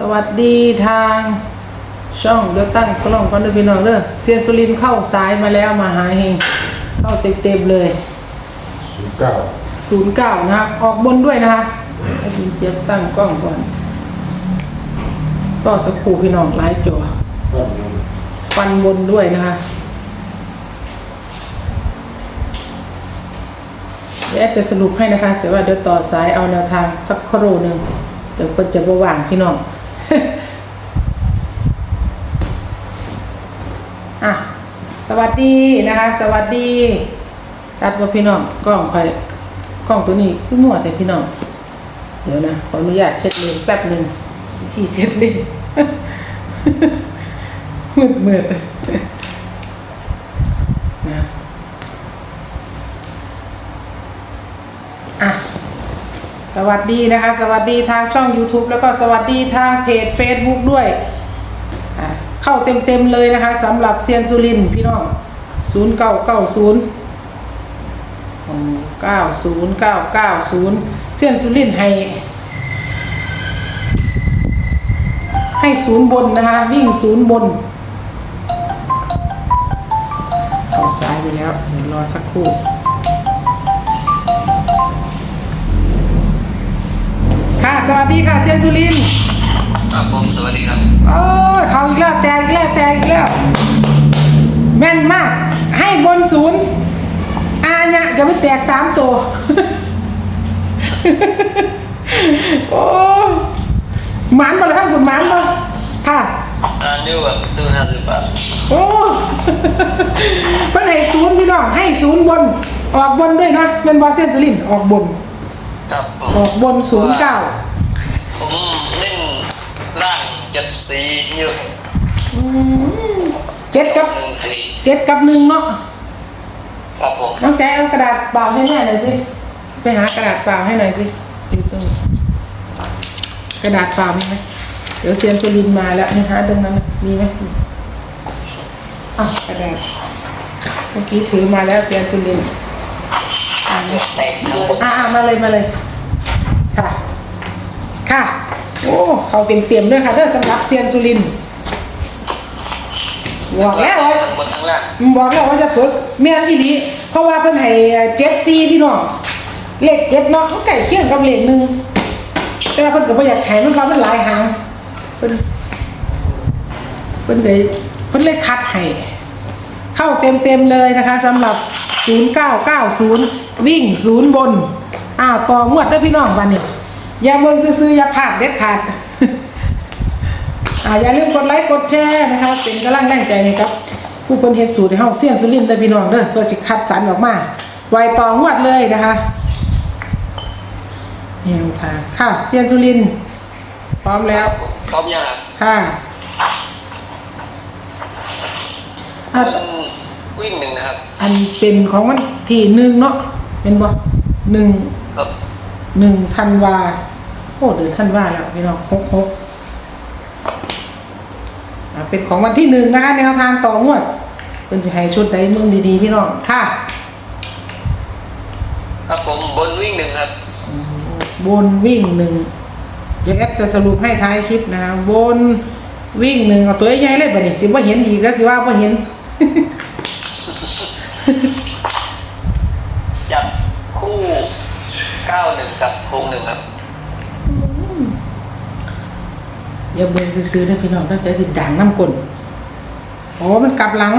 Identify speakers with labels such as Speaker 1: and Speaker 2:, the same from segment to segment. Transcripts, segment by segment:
Speaker 1: สวัสดีทางช่องเลือกตั้งกล้องก่อนเด้อพี่น้องเด้อเซียนสุรินทร์เข้าซ้ายมาแล้วมาหาเฮงเข้าเต็มๆเลย
Speaker 2: ศูนย์เก้า
Speaker 1: 09นะครับออกบนด้วยนะคะให้คุณเจี๊ยบตั้งกล้องก่อนก็สักครู่พี่น้องไลฟ์จอ
Speaker 2: บ้านนน
Speaker 1: ฟันบนด้วยนะคะเดี๋ยวแอดจะสรุปให้นะคะ แต่ว่าเดี๋ยวต่อสายเอาแนวทางสักครู่หนึ่งเดี๋ยวเพิ่นจะระว่างพี่น้อง อะ ส วัสดีนะคะ สวัสดีชัดว่าพี่น้องกล้องใคอยกล้องตัวนี้คือมั่วแต่พี่น้อง เดี๋ยวนะขออนุญาตเช็ดเลนแป๊บหนึ่งที่เช็ดเลนมืดมืดนะอะสวัสดีนะคะ สวัสดีทางช่อง YouTube แล้วก็สวัสดีทางเพจ Facebook ด้วย เข้าเต็มๆเลยนะคะสำหรับเซียนสุรินทร์พี่น้อง0990 90990เซียนสุรินทร์ให้ ให้ศูนย์บนนะคะ วิ่งศูนย์บนเข้าซ้ายไปแล้วเดี๋ยวรอสักครู่ค่ะสวัสดีค่ะเซียนสุรินทร์
Speaker 3: ครับผมสวัสดีครับ
Speaker 1: โอ้ยเขาอีกแล้วแตก อีกแล้วแตกอีกแล้ว แม่นมาก ให้บนศูนย์อาเนี่ยจะไม่แตกสามตัว โอ้หมันมาแล้วท่านคุณหมันมาค่ะ
Speaker 3: อ่านดูแบบดูห้าสิบบาท
Speaker 1: โอ้เพิ่นให้ศูนย์พี่น้องให้ศูนย์บน ออกบนด้วยนะเป็นบอเซนสุรินทร์ออกบน
Speaker 3: ครับผม
Speaker 1: ออกบนศูนย์เก้า
Speaker 3: ผมเล่นร่างเจ็ดสีอยู่
Speaker 1: เจ็ดกับ
Speaker 3: หนึ่งสี
Speaker 1: เจ็ดกับหนึ่งเนาะ
Speaker 3: ครับผม
Speaker 1: น้องแจ๊เอากระดาษเปล่าให้แม่หน่อยสิไปหากระดาษเปล่าให้หน่อยสิอยู่ตรงนี้กระดาษเปล่ามีไหมเดี๋ยวเซียนสุรินทร์มาแล้วนี่หาตรงนั้นน่ะมีไหมอะกระดาษเมื่อกี้ถือมาแล้วเซียนสุรินทร์อ่าน
Speaker 3: แตกทั้งหมด
Speaker 1: อะอะมาเลยมาเลย ค่ะ ค่ะ โอ้เขาเต็มเต็มๆด้วยค่ะเด้อสำหรับเซียนสุรินทร์ บอกแล้วว่า
Speaker 3: ทั้งหมดทั้งล่าง
Speaker 1: บอกแล้วว่าจะเปิดแม่นอีหลีเพราะว่าเพิ่นให้เจ็ดซีพี่น้องเลขเจ็ดเนาะมันใกล้เคียงกับเลขหนึ่งแต่ว่าเพิ่นก็บ่อยากให้มันเพราะมันหลายหางเพิ่นเพิ่นเลยเพิ่นเลยคัดให้เข้าเต็มๆเลยนะคะสำหรับ 0990 วิ่งศูนย์บน อ้าวต่องวดเด้อพี่น้องบัดนี้อย่าเบิ่งซื่อๆอย่าพลาดเด็ดขาด อ่าอย่าลืมกดไลค์กดแชร์นะคะเป็นกำลังแรงใจให้กับ ผู้เป็นเฮ็ดสูตรให้เฮาเสียนสุรินทร์เด้อพี่น้องเด้อเพื่อสิคัดสรรออกมาไวต่องวดเลยนะคะนี่ค่ะค่ะเสียนสุรินทร์พร้อมแล้ว
Speaker 3: พร้อมยังครับ
Speaker 1: ค่ะอะ
Speaker 3: ผมวิ่งหนึ่งนะครับ
Speaker 1: อันเป็นของวันที่หนึ่งเนาะเป็นบ่หนึ่ง
Speaker 3: ครับ
Speaker 1: หนึ่งธันวาโอ้เดือนธันวาแล้วพี่น้องหกหกอ่า เป็นของวันที่หนึ่งนะคะแนวทางต่องวดเป็นจะให้ชุดใดเมืองดีๆพี่น้องค่ะ
Speaker 3: ครับผมบนวิ่งหนึ่งครับ
Speaker 1: บนวิ่งหนึ่งเดี๋ยวแอปจะสรุปให้ท้ายคลิปนะบนวิ่งหนึ่งเอาตัวใหญ่ๆเลยบ่นี่สิว่าเห็นอีกแล้วสิว่าบ่เห็น
Speaker 3: จับคู่เก้าหนึ่งกับหกหนึ่งครับ
Speaker 1: อย่าเบิ่งซื้อๆนะพี่น้องตั้งใจสิดังน้ำกลนโอ้มันกลับหลัง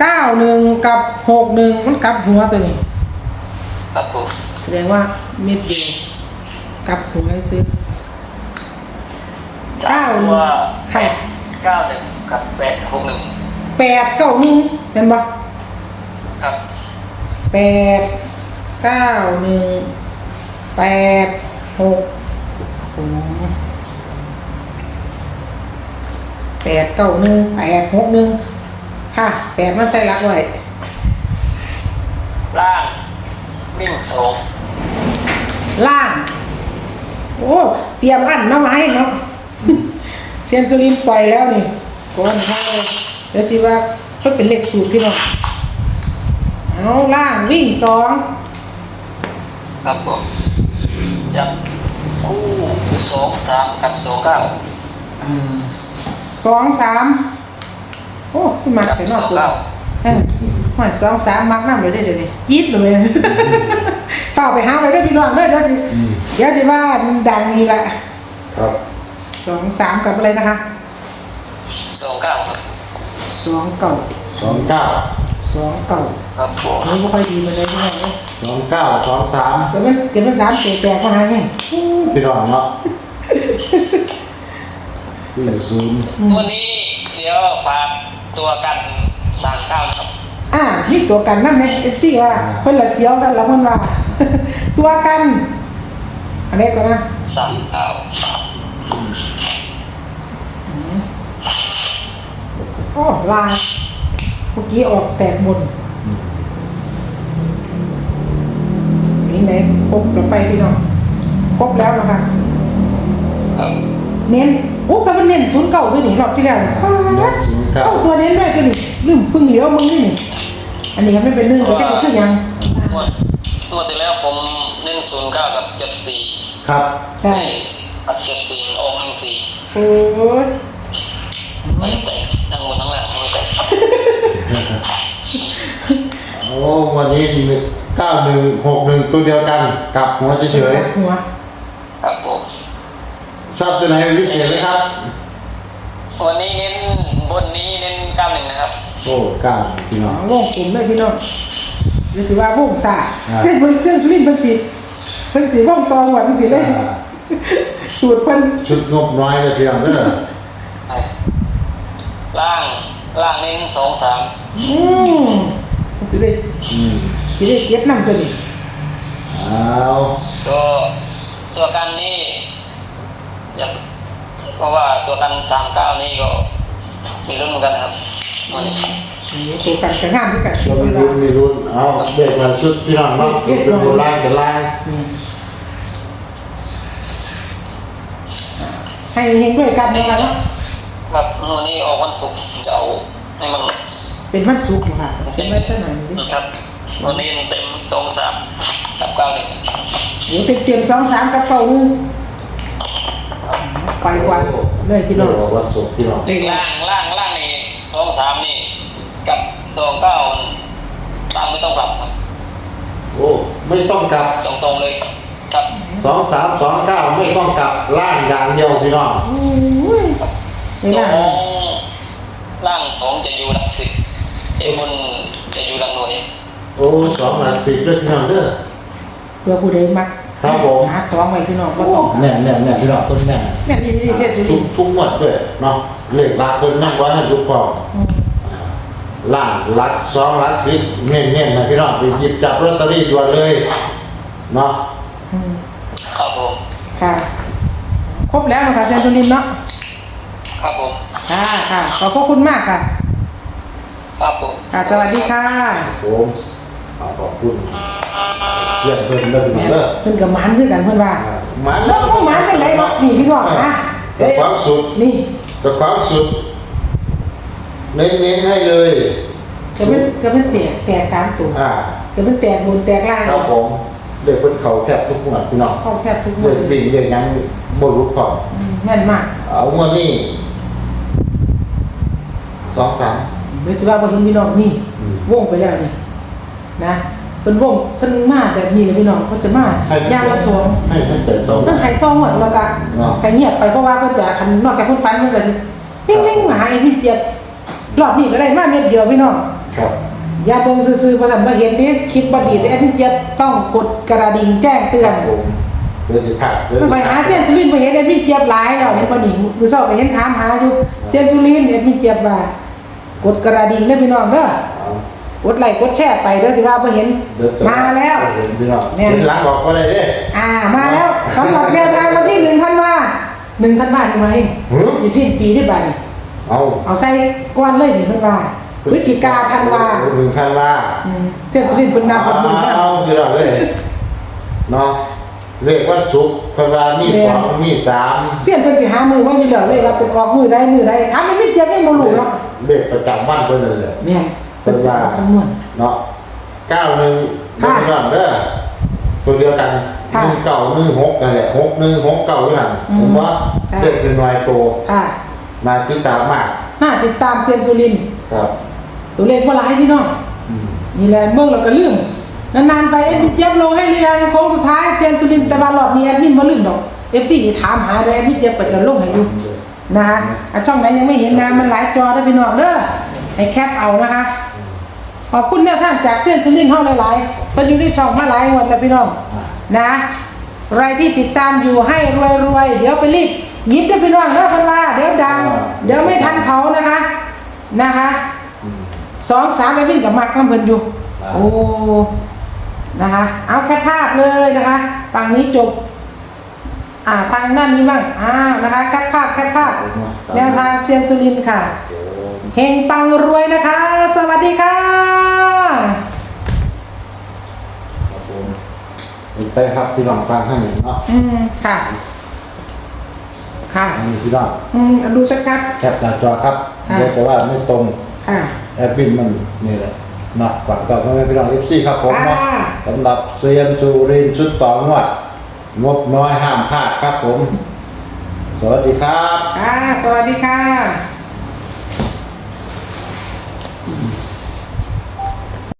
Speaker 1: เก้าหนึ่งกับหกหนึ่งมันกลับหัวตัวนี้
Speaker 3: ครับผม
Speaker 1: แสดงว่าเม็ดเดียวกลับหัวให้ซื้อ
Speaker 3: สามตัว
Speaker 1: ใคร
Speaker 3: เก้าหนึ่งกับแปดหกหนึ่ง
Speaker 1: แปดเก้าหนึ่งเป็นบ่
Speaker 3: ครับ
Speaker 1: แปดเก้าหนึ่งแปดหกโอ้ แปดเก้าหนึ่งแปดหกหนึ่งค่ะแปดมาใส่หลักไว้
Speaker 3: ล่างวิ่งสอง
Speaker 1: ล่าง โอ้เตรียมอันเนาะมาให้เนาะเซียนสุรินทร์ปล่อยแล้วนี่ก่อนเข้าเลยเดี๋ยวสิว่าเพิ่นเป็นเลขสูตรพี่น้องเอาล่างวิ่งสอง
Speaker 3: ครับผมจับคู่สองสามกับสองเก้า
Speaker 1: อ่า สองสามโอ้ขึ้นมา
Speaker 3: กับ
Speaker 1: เป็นน
Speaker 3: ส
Speaker 1: อ
Speaker 3: อกง
Speaker 1: ตัว
Speaker 3: เก้า
Speaker 1: เออหอยสองสามมักน้ำเลยได้อเดี๋ยวนี้จี๊ดเลยเฝ้าไปหาไปด้วยพี่น้องเด้อเดี๋ยวสิเดี๋ยวจะว่ามันดังอีกละ
Speaker 2: ครับ
Speaker 1: สองสามกับอะไรนะคะ
Speaker 3: สองเก้าครับ
Speaker 1: สองเก่า
Speaker 2: สองเก้า
Speaker 1: สองเก่า
Speaker 3: ครับผม
Speaker 1: นี่ไม่ค่อยดีมาเลยพี่น้องเอ้ย
Speaker 2: สองเก้าสองสาม
Speaker 1: เดี๋ยวมันเดี๋ยวมันสามเจ็ดแตกมาหาเนี่ย
Speaker 2: พี่น้องเนาะ วิ่งศูนย์
Speaker 3: วันนี้เดี๋ยวฝากตัวกันสามเก้านะครับ
Speaker 1: อ่านี่ตัวกันนั่นไหมเอฟซีว่าเพิ่นละเสียวซะแล้วเพิ่นว่า ตัวกันอันนี้ก่อนนะ
Speaker 3: สามเก้า
Speaker 1: โอ้ลายเมื่อกี้ออกแตกบนนี่ไหนครบแล้วไปพี่น้องครบแล้วนะคะ
Speaker 3: ครับ
Speaker 1: เน้น โอ้ถ้ามันเน้นศูนย์เก่าตัวนี้รอบที่แล้วนี่ป๊าด
Speaker 2: ศูนย์เก้า
Speaker 1: เข้าตัวเน้นด้วยตัวนี้ลืมเพึ่งเหลียวมึงนี่นี่ อันนี้ไม่เป็นเรื่องก็จะคือยัง
Speaker 3: งวดงวดที่แล้วผมเล่นศูนย์เก้ากับเจ็ดสี่
Speaker 2: ครับ
Speaker 1: ใช่
Speaker 3: กับเจ็ดสี่ออกหนึ่งสี่
Speaker 1: โอ้ย
Speaker 3: ไม่แต่ทั้งหมดทั้งหลังไม่แต่
Speaker 2: โอ้วันนี้เก้าหนึ่งหกหนึ่งตัวเดียวกันกลับหัวเฉย
Speaker 1: จับหัว
Speaker 3: ครับผม
Speaker 2: ๆ ชอบตัวไหนเป็นพิเศษไหมครับ
Speaker 3: วันนี้เน้นบนนี้เน้นเก้าหนึ่งนะครับ
Speaker 2: โอ้เก้าพี่น้อง
Speaker 1: วงกลุ่มเลยพี่น้องหรือสิว่าวงสา
Speaker 2: อ่า
Speaker 1: เส้นบนเส้นสุรินทร์เป็นสีเป็นสีวงตองหวานเป็นสีเลย
Speaker 2: อ่า
Speaker 1: สูตรเพิ่น
Speaker 2: ชุดงบน้อยเลยพี่น้องเด้อ
Speaker 3: ล่างล่างเน้นสองสาม
Speaker 1: อืมมันสิได้
Speaker 2: อืม
Speaker 1: สิได้เก็บน้ำตัวนี้
Speaker 2: เอา
Speaker 3: ตัวตัวกันนี่ อยากเพราะว่าตัวกันสามเก้านี่ก็มีรุ่นเหมือนกันครับวันนี้
Speaker 1: นี่ตัวกันกันงามด้วยกัน
Speaker 2: เรามีรุ่นมีรุ่นเอาเด็กมาชุดพี่น้องเนาะเป็นโบราณกันล่าง
Speaker 1: นี่ให้เฮงด้วยกันนะคะเนาะ
Speaker 3: ครับวันนี้ออกวันศุกร์จะเอาให้มัน
Speaker 1: เป็นวันศุกร์ค่ะเป็นวันสนานนี้
Speaker 3: ครับวันนี้เต็มสองสามกับเก้าหนึ่ง
Speaker 1: โอ้เต็มเต็มสองสามกับเก้าหนึ่ง ไปกว่าเลยพี่น้อง
Speaker 2: เดี๋ยววันศุกร์พี่น้อง
Speaker 3: เลขล่างล่างล่างนี่สองสามนี่ กับสองเก้าตามไม่ต้องปรับครับ
Speaker 2: โอ้ไม่ต้องกลับ
Speaker 3: ตรงๆเลยครับ
Speaker 2: สองสามสองเก้าไม่ต้องกลับล่างอย่างเดียวพี่น้อง
Speaker 1: โอ้ยไม่
Speaker 3: ส
Speaker 1: น่า
Speaker 3: องล่างสองจะอยู่หลักสิบเอ็มนจะอยู่หลักหน่วย
Speaker 2: โอ้สองหลักสิบเด้อพี่น้องเด้อ
Speaker 1: เพื่อผู้ใดมัก
Speaker 2: ครับผม
Speaker 1: หาสองไว้พี่น้องบ่ต้อง
Speaker 2: แน่แน่แน่พี่น้องต้นแน่
Speaker 1: แม่นดีๆเสียสุ
Speaker 2: ทุ
Speaker 1: ริ
Speaker 2: กทุกหมวดด้วยเนาะเลขหลักคนนั่งไว้ให้ทุกพอล่างหลักสองหลักสิบเน้นเน้นๆนะพี่น้องไปหยิบจับลอตเตอรี่ด่วนเลยเนาะ
Speaker 1: อืม
Speaker 3: ครับผม
Speaker 1: ค่ะ ครบแล้วนะคะเซนตุลินเนาะ
Speaker 3: ครับผม
Speaker 1: ค่ะค่ะขอบพระคุณมากค่ะ
Speaker 3: ครับผม
Speaker 1: ค่ะ สวัสดีค่ะ
Speaker 2: ผมเอาขอบคุณ เสียงเพิ่นเด้อพี่น้อง
Speaker 1: แม่
Speaker 2: เด้อ
Speaker 1: เพิ่นกับหมันคือกันเพิ่นว่า
Speaker 2: หมัน
Speaker 1: แล้วก็หมันจังไดเนาะนี่พี่น้องนะ
Speaker 2: กับความสุด
Speaker 1: นี่
Speaker 2: กับความสุดเน้นๆให้เลย
Speaker 1: ก็เป็นก็เป็นแตกแตกสามตัว
Speaker 2: อ่า
Speaker 1: ก็เป็นแตกบนแตกล่าง
Speaker 2: ครับผมเด็กคนเขาแทบทุกหมวดพี่น้อง
Speaker 1: เข้าแทบทุกหม
Speaker 2: เด็
Speaker 1: ด
Speaker 2: กวิ่งเด็กยังบ่รู้พอ
Speaker 1: อืมแม่นมาก
Speaker 2: เอางวดนี้สองสาม
Speaker 1: หรือสิว่าบ่เห็นพี่น้องนี่
Speaker 2: อืม
Speaker 1: วงไปแล้วนี่นะ เพิ่นวงเพิ่นมาแบบนี้เลยพี่น้องเพิ่นจะมา
Speaker 2: ให้
Speaker 1: อย่างละสอง
Speaker 2: ให้ท่านเติบโต
Speaker 1: ตั้งไข่ต้องหมดแล้วก็
Speaker 2: เนาะ
Speaker 1: ไข่เงียบไปเพราะว่าเพิ่นจะคันนอกจากเพิ่นฟันเพิ่นก็สิเฮ้งๆมาหาไอ้พี่เจี๊ยบรอบนี้ก็ได้มาเม็ดเดียวพี่น้อง
Speaker 2: ครับ
Speaker 1: อย่าเบิ่งซื่อๆบ่ทันบ่เห็นนี่คิดบ่ดีแต่ไอ้พี่เจี๊ยบต้องกดกระดิ่งแจ้งเตือน
Speaker 2: ผมเดี๋ยวจะผักเดี๋ยว
Speaker 1: เพิ่นไปหาเส้นสุรินทร์บ่เห็นไอ้พี่เจี๊ยบหลายแล้วเห็นบ่นี่มื้อเช้าก็เห็นถามหาอยู่เส้นสุรินทร์ไอ้พี่เจี๊ยบว่ากดกระดิ่งเด้อพี่น้องเด้อ
Speaker 2: เอา
Speaker 1: กดไลค์กดแชร์ไปเด้อสิว่าบ่เห็น
Speaker 2: เดี๋ยวจะ
Speaker 1: มาแล้ว
Speaker 2: เห็นพี่น้อง
Speaker 1: แม่น
Speaker 2: เห็นหลังบอกก็ได้เด้
Speaker 1: อ่ามาแล้วสำหรับแนวทางวันที่1ธันวา1ธันวาคมไหม
Speaker 2: หือ
Speaker 1: สิสิ้นปีได้บ่นี่
Speaker 2: เอา
Speaker 1: เอาใส่ก้อนเลยนี่เพิ่นว่าพฤศจิกาธันวา
Speaker 2: หนึ่งธันวา
Speaker 1: อืมเส้นสุรินทร์เพิ่นนับวันนี้นะ
Speaker 2: เอาพี่น้องเลยเนาะเลขวันศุกร์ธันวามีสองมีสาม
Speaker 1: เสียนเพิ่นสิหามือวันนี้แล้วเลยว่าเป็นออกมือใดมือใดถามมันไม่เจ็บไม่บ่รู้เนาะ
Speaker 2: เลขประจำวันเพิ่นนั่นแหละ
Speaker 1: แม่น เพิ่นสิเอาคำนวณ
Speaker 2: เนาะเก้าหนึ่งเดือน
Speaker 1: ค่ะ
Speaker 2: พี่น้องเด้อตัวเดียวกัน
Speaker 1: ค่ะ
Speaker 2: หนึ่งเก่าหนึ่งหกนั่นแหละหกหนึ่งหกเก่าอย่าง
Speaker 1: อืม
Speaker 2: ผมว่า
Speaker 1: ค่ะ
Speaker 2: เด็กเป็นน้อยโต
Speaker 1: ค่ะ
Speaker 2: นาทิตามาก
Speaker 1: น่าติดตามเซียนสุรินทร์
Speaker 2: ครับ
Speaker 1: ตัวเลขว่าหลายพี่น้อง
Speaker 2: อืม
Speaker 1: นี่แหละเมื่อเราก็ลืมนานๆไปเอ็ดมินเจี๊ยบลงให้เรียงโค้งสุดท้ายเซียนสุรินทร์แต่ว่ารอบนี้แอดมินบ่ลืมดอก FC ถามหาเลยแอดมินเจี๊ยบก็จะลงให้ดูนะคะอะช่องไหนยังไม่เห็นนะมันหลายจอได้อพี่น้องเด้อให้แคปเอานะคะ ขอบคุณแนวทางจากเส้นสุรินทร์เฮาหลายๆเพิ่นอยู่ในช่องมาหลายงวันแต่พี่น้อง
Speaker 2: อ่า
Speaker 1: นะใครที่ติดตามอยู่ให้รวยๆเดี๋ยวไปรีบหยิบได้อพี่น้องเด้อเพิ่นว่าเดี๋ยวดัง เดี๋ยวไม่ทันเขานะคะนะคะ
Speaker 2: อืม
Speaker 1: สองสามไปวิ่งกับมักน้ำเพิ่นอยู่
Speaker 2: อ่า
Speaker 1: โอ้นะคะ เอาแค่ภาพเลยนะคะฝั่งนี้จบ อ่าทางด้านนี้บ้างอ่านะคะแค่ภาพแค่ภาพแนวทางเซียนสุรินทร์ค่ะ
Speaker 2: โอ้
Speaker 1: เฮงปังรวยนะคะ สวัสดีค่ะ
Speaker 2: ครับผมเป็น ไปครับพี่น้องฟังให้หนึ่งเนาะ
Speaker 1: อืมค่ะ ค่ะ
Speaker 2: อันนี้พี่น้อง
Speaker 1: อืมดูชัด
Speaker 2: แคปหน้าจอครับ
Speaker 1: ค่ะ
Speaker 2: เดี๋ยวแต่ว่าไม่ตรง
Speaker 1: ๆค่ะ
Speaker 2: แอดมินมันนี่แหละเนาะฝากต่อพ่อแม่พี่น้องเอฟซีครับผมเนาะ
Speaker 1: อ่า
Speaker 2: สำหรับเซียนสุรินทร์ชุดต่องวดงบน้อยห้ามพลาดครับผม สวัสดีครับ
Speaker 1: ค่ะ สวัสดีค่ะ